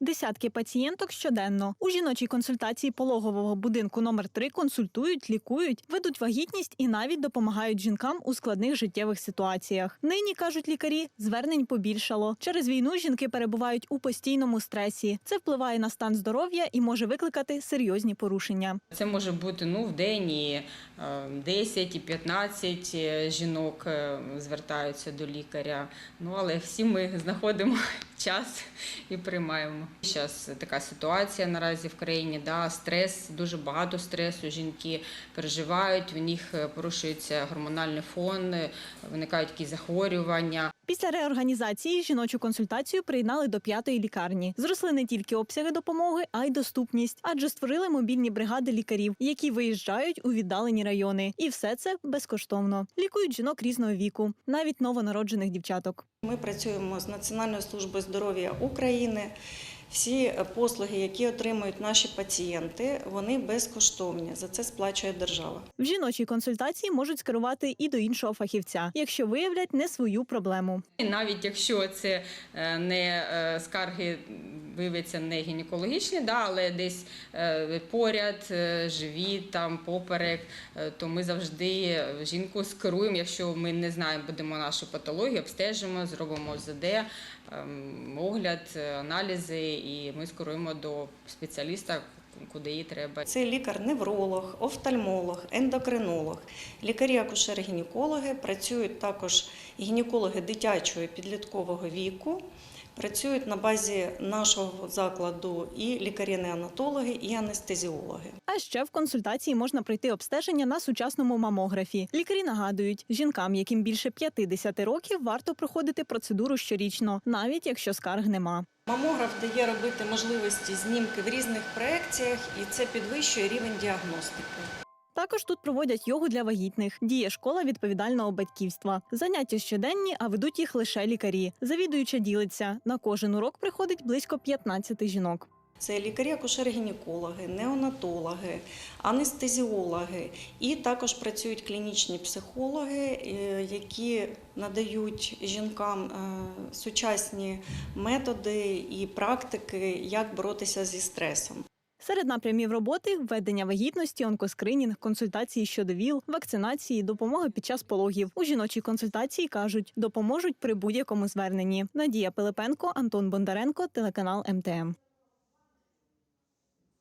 Десятки пацієнток щоденно у жіночій консультації пологового будинку номер 3 консультують, лікують, ведуть вагітність і навіть допомагають жінкам у складних життєвих ситуаціях. Нині кажуть лікарі, звернень побільшало. Через війну жінки перебувають у постійному стресі. Це впливає на стан здоров'я і може викликати серйозні порушення. Це може бути ну, в день і е, 10, і 15 жінок е, звертаються до лікаря. Ну, але всі ми знаходимо час і приймаємо. Зараз така ситуація наразі в країні, да, стрес, дуже багато стресу. Жінки переживають, в них е, порушується гормональний фон, е, виникають якісь захворювання. Після реорганізації жіночу консультацію приєднали до п'ятої лікарні. Зросли не тільки обсяги допомоги, а й доступність, адже створили мобільні бригади лікарів, які виїжджають у віддалені райони. І все це безкоштовно. Лікують жінок різного віку, навіть новонароджених дівчаток. Ми працюємо з Національною службою здоров'я України. Всі е, послуги, які отримують наші пацієнти, вони безкоштовні. За це сплачує держава. В жіночій консультації можуть скерувати і до іншого фахівця, якщо виявлять не свою проблему. І навіть якщо це е, не е, скарги виявляться не гінекологічні, да, але десь поряд, живіт, там, поперек, то ми завжди жінку скеруємо, якщо ми не знаємо, будемо нашу патологію, обстежимо, зробимо ЗД, ем, огляд, е, аналізи, і ми скеруємо до спеціаліста, куди їй треба. Це лікар-невролог, офтальмолог, ендокринолог, лікарі-акушери-гінекологи, працюють також гінекологи дитячого і підліткового віку. Працюють на базі нашого закладу і лікарі-неонатологи, і анестезіологи. А ще в консультації можна пройти обстеження на сучасному мамографі. Лікарі нагадують, жінкам, яким більше 50 років, варто проходити процедуру щорічно, навіть якщо скарг нема. Мамограф дає робити можливості знімки в різних проекціях, і це підвищує рівень діагностики. Також тут проводять йогу для вагітних. Діє школа відповідального батьківства. Заняття щоденні, а ведуть їх лише лікарі. Завідуюча ділиться. На кожен урок приходить близько 15 жінок. Це лікарі-акушери-гінекологи, неонатологи, анестезіологи і також працюють клінічні психологи, е, які надають жінкам е, сучасні методи і практики, як боротися зі стресом. Серед напрямів роботи введення вагітності, онкоскринінг, консультації щодо ВІЛ, вакцинації, допомоги під час пологів. У жіночій консультації кажуть, допоможуть при будь-якому зверненні. Надія Пилипенко, Антон Бондаренко, телеканал МТМ.